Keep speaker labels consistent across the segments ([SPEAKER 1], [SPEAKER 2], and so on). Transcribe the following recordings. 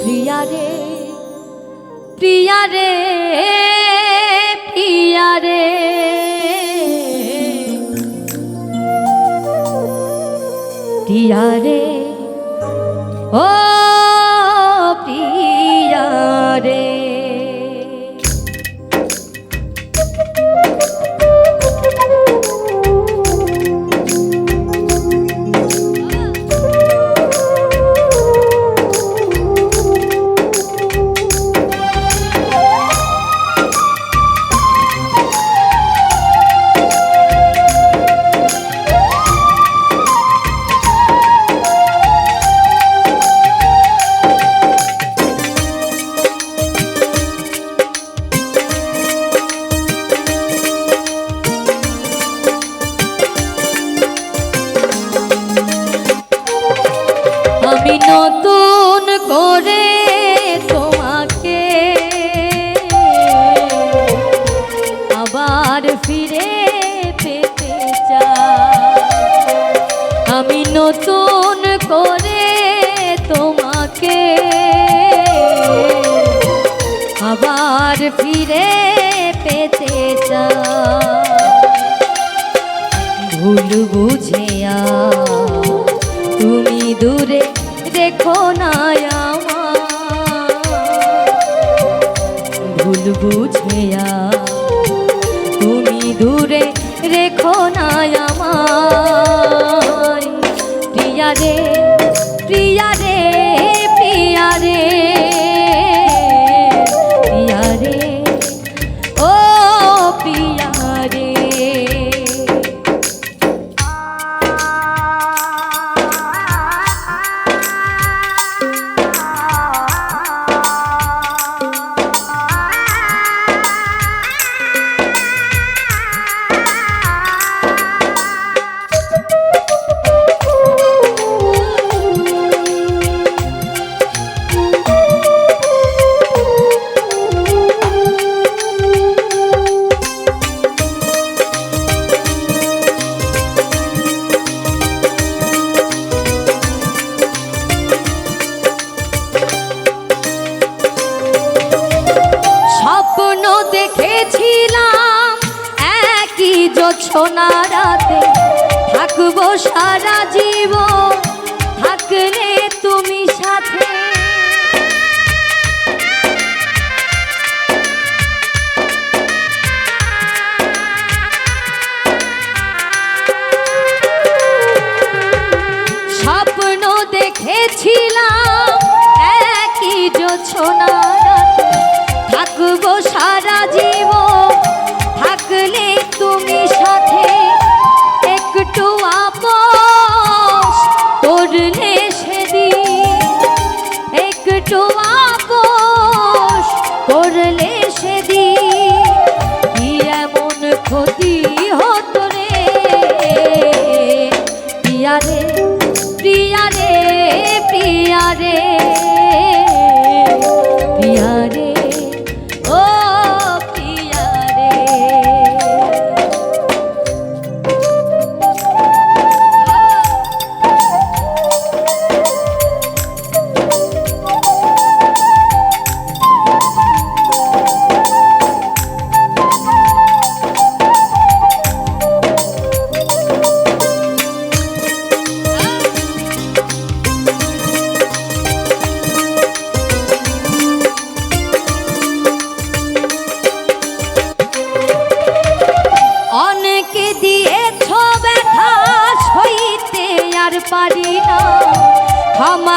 [SPEAKER 1] প্রিয়া রে প্রিয়া রে প্রিয়া রে। প্রিয়া রে ও আমি নতুন করে তোমাকে আবার ফিরে পেতে চাই। আমি নতুন করে তোমাকে আবার ফিরে পেতে ভুল বুঝেয়া তুমি দূরে দেখো না ভুল বুঝেয়া তুমি দূরে রেখো না আমার। প্রিয়া রে প্রিয়া রে জোছনা রাতে থাকব সারা জীবন। থাকলে তুমি সাথে। স্বপ্ন দেখেছিলাম রে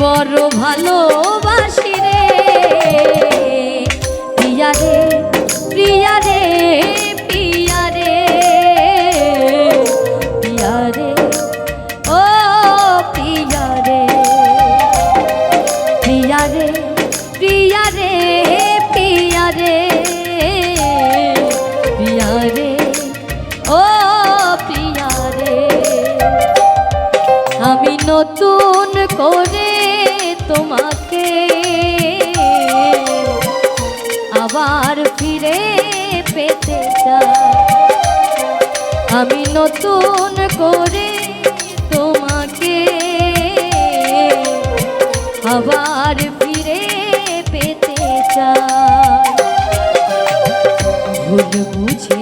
[SPEAKER 1] বড় ভালোবাসি রে। প্রিয়া রে প্রিয়া রে প্রিয়া রে। প্রিয়া রে, ও প্রিয়া রে। প্রিয়া রে প্রিয়া রে প্রিয়া রে। প্রিয়া রে, ও প্রিয়া রে। আমি নতুন করে তোমাকে আবার ফিরে পেতে চাই। আমি নতুন করে তোমাকে আবার ফিরে পেতে চাই। ভুল বুঝে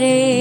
[SPEAKER 1] রে